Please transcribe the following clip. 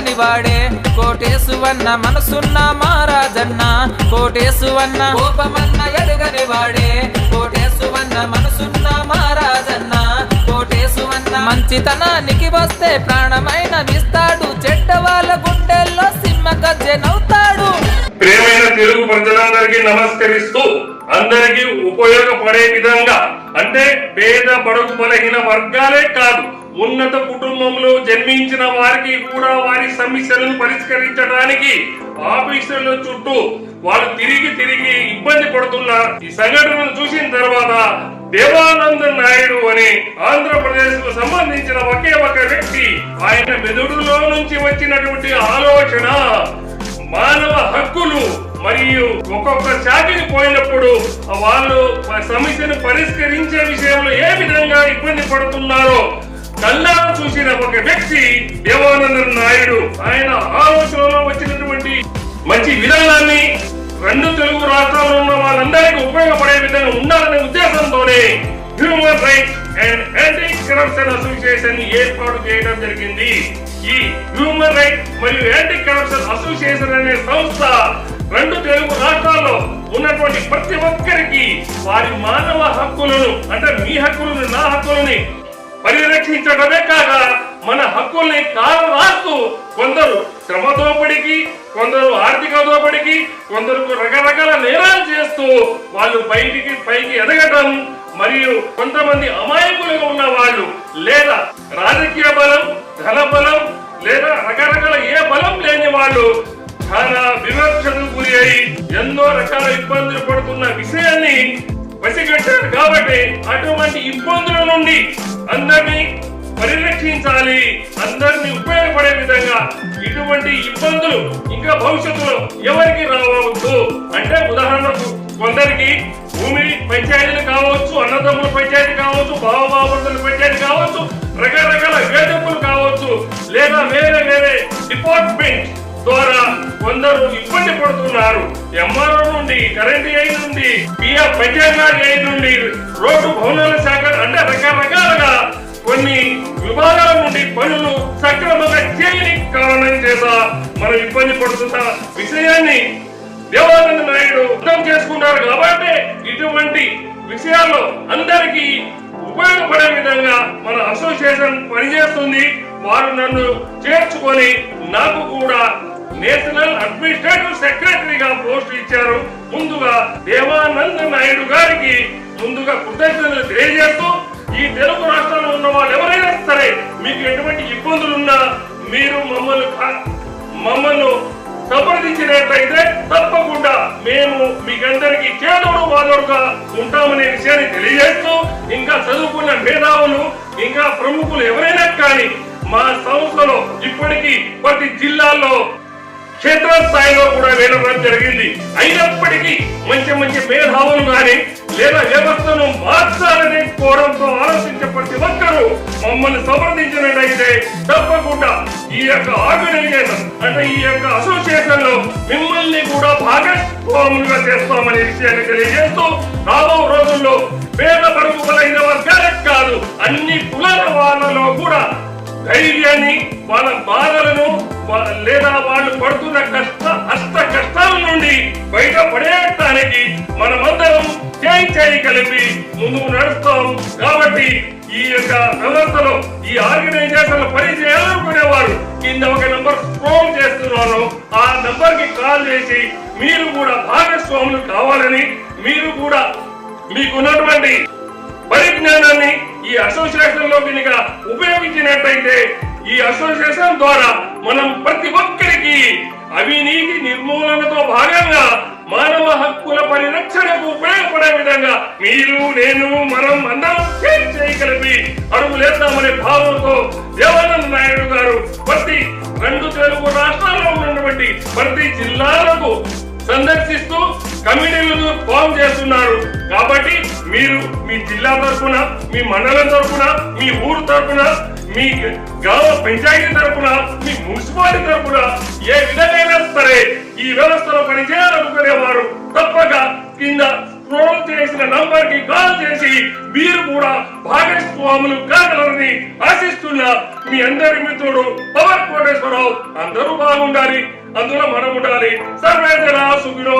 ఎరుగని వాడే. కోటేశువన్న మనసున్న మహారాజన్న. కోటేశువన్న కోపమన్న ఎరుగని వాడే. కోటేశువన్న మనసున్న మహారాజన్న. కోటేశువన్న మంచితనానికి వస్తే ప్రాణమైన విస్తాడు చెడ్డ వాళ్ళ గుండెల్లో సింహ గజ్జెనవుతాడు ప్రియమైన తెలుగు ప్రజలందరికీ నమస్కరిస్తూ అందరికీ ఉపయోగపడే విధంగా అంటే పేద బడుగు బలహీన వర్గాలే కాదు ఉన్నత కుటుంబంలో జన్మించిన వారికి కూడా వారి సమస్యలను పరిష్కరించడానికి ఆఫీసుల చుట్టూ వాళ్ళు తిరిగి తిరిగి ఇబ్బంది పడుతున్న ఈ సంఘటనను చూసిన తర్వాత దేవానంద నాయుడు అని ఆంధ్రప్రదేశ్కు సంబంధించిన ఒకే ఒక వ్యక్తి ఆయన మెదడులో నుంచి వచ్చినటువంటి ఆలోచన మానవ హక్కులు మరియు ఒక్కొక్క శాఖకి పోయినప్పుడు వాళ్ళు సమస్యను పరిష్కరించే విషయంలో ఏ విధంగా ఇబ్బంది పడుతున్నారో కళ్ళారా చూసిన ఒక వ్యక్తి దేవానంద నాయుడు. ఆయన ఆలోచనలో వచ్చినటువంటి మంచి విధానాన్ని రెండు తెలుగు రాష్ట్రాల్లో ఉన్న వాళ్ళందరికీ ఉపయోగపడే విధంగా ఉండాలనే ఉద్దేశంతోనే human rights and anti corruption association ఏర్పాటు చేయడం జరిగింది. ఈ హ్యూమన్ రైట్స్ మరియు యాంటీ కరప్షన్ అసోసియేషన్ అనే సంస్థ రెండు తెలుగు రాష్ట్రాల్లో ఉన్నటువంటి ప్రతి ఒక్కరికి వారి మానవ హక్కులను అంటే మీ హక్కులను నా హక్కులని పరిరక్షించడమే కాక మన హక్కుల్ని కాలం రాస్తూ కొందరు శ్రమ దోపిడికి కొందరు ఆర్థిక దోపిడికి కొందరు రకరకాల నేరాలు చేస్తూ వాళ్ళు బయటికి పైకి ఎదగటం మరియు కొంతమంది అమాయకులుగా ఉన్న వాళ్ళు లేదా రాజకీయ బలం ధన బలం లేదా రకరకాల ఏ బలం లేని వాళ్ళు చాలా వివక్షకు గురి అయి ఎన్నో రకాల ఇబ్బందులు పడుతున్న విషయాన్ని వసిగట్టారు కాబట్టి అటువంటి ఇబ్బందుల నుండి అందరినీ పరిరక్షించాలి. అందరినీ ఉపయోగపడే విధంగా ఇటువంటి ఇబ్బందులు ఇంకా భవిష్యత్తులో ఎవరికి రావద్దు. అంటే ఉదాహరణకు కొందరికి భూమి పంచాయతీలు కావచ్చు అన్నదమ్ముల పంచాయతీ కావచ్చు బావబాబుల పంచాయతీ కావచ్చు రకరకాల వేధింపులు కావచ్చు లేదా వేరే వేరే డిపార్ట్మెంట్ ద్వారా కొందరు ఇబ్బంది పడుతున్నారు. ఎంఆర్ఓ నుండి కరెంట్ ఐ నుండి పిఎఫ్ పంచాయతీ ఐ నుండి రోడ్డు భవనాల శాఖ అంటే రకరకాలుగా కొన్ని విభాగాల నుండి పనులు సక్రమంగా చేయని కారణం చేత మనం ఇబ్బంది పడుతున్న విషయాన్ని దేవానంద నాయుడు అర్థం చేసుకున్నారు కాబట్టి ఇటువంటి విషయాల్లో అందరికీ ఉపయోగపడే విధంగా మన అసోసియేషన్ పనిచేస్తుంది. వారు నన్ను చేర్చుకొని నాకు కూడా నేషనల్ అడ్మినిస్ట్రేటివ్ సెక్రటరీగా పోస్ట్ ఇచ్చారు. ముందుగా దేవానంద నాయుడు గారికి ముందుగా కృతజ్ఞతలు తెలియజేస్తూ ఈ తెలుగు రాష్ట్రంలో ఉన్న వాళ్ళు ఎవరైనా సరే మీకు ఎటువంటి ఇబ్బందులు ఉన్నా మీరు మమ్మల్ని మమ్మల్ని సంప్రదించినట్లయితే తప్పకుండా మేము మీకందరికి చేదోడు వాదోడుగా ఉంటామనే విషయాన్ని తెలియజేస్తూ ఇంకా చదువుకున్న మేధావులు ఇంకా ప్రముఖులు ఎవరైనా కానీ మా సంస్థలో ఇప్పటికీ ప్రతి జిల్లాల్లో క్షేత్రస్థాయిలో కూడా వెళ్ళడం జరిగింది. అయినప్పటికీ మంచి మంచి మేధావులు కానీ లేదా వ్యవస్థను మార్చాలనే కోరంతో ఆలోచించే ప్రతి ఒక్కరూ మమ్మల్ని సమర్థించినట్లయితే తప్పకుండా ఈ యొక్క ఆర్గనైజేషన్ అంటే ఈ యొక్క అసోసియేషన్లో మిమ్మల్ని కూడా భాగస్వాములుగా చేస్తామనే విషయాన్ని తెలియజేస్తూ రాబో రోజుల్లో పేద పరుగు బలైన వర్గాలకు కాదు అన్ని కులాల వాళ్ళలో కూడా ధైర్యాన్ని వాళ్ళ బాధలను లేదా వాళ్ళు పడుతున్న కష్ట అష్ట కష్టాల నుండి బయటపడేయటానికి మనమందరం చేయి చేయి కలిపి ముందుకు నడుస్తాం. కాబట్టి ఈ యొక్క వ్యవస్థలో ఈ ఆర్గనైజేషన్ పని చేయాలనుకునేవారు కింద ఒక నంబర్ స్క్రోల్ చేస్తున్నాను. ఆ నంబర్కి కాల్ చేసి మీరు కూడా భాగస్వాములు కావాలని మీరు కూడా మీకున్నటువంటి పరిజ్ఞానాన్ని ఈ అసోసియేషన్లో కనుక ఉపయోగించినట్టయితే ఈ అసోసియేషన్ ద్వారా మనం ప్రతి ఒక్కరికి అవినీతి నిర్మూలనతో భాగంగా మానవ హక్కుల పరిరక్షణకు ఉపయోగపడే విధంగా మీరు నేను మనం అందరం చేయి కలిపి అడుగులేద్దామనే భావంతో దేవానంద నాయుడు గారు ప్రతి రెండు తెలుగు రాష్ట్రాల్లో ఉన్నటువంటి ప్రతి జిల్లాలకు సందర్శిస్తూ కమిటీలను ఫామ్ చేస్తున్నారు. కాబట్టి మీరు మీ జిల్లా తరఫున మీ మండలం తరఫున మీ ఊరు తరఫున మీ గ్రామ పంచాయతీ తరఫున మీ మున్సిపాలిటీ తరఫున ఏ విధంగా సరే ఈ వ్యవస్థలో పనిచేయాలనుకునేవారు తప్పక కింద స్క్రోల్ చేసిన నంబర్కి కాల్ చేసి మీరు కూడా భాగస్వాములు కాగలరని ఆశిస్తున్న మీ అందరి మిత్రుడు పవర్ కోటేశ్వరరావు. అందరూ బాగుండాలి అందులో మనం ఉండాలి సర్వేజన జన సుఖినో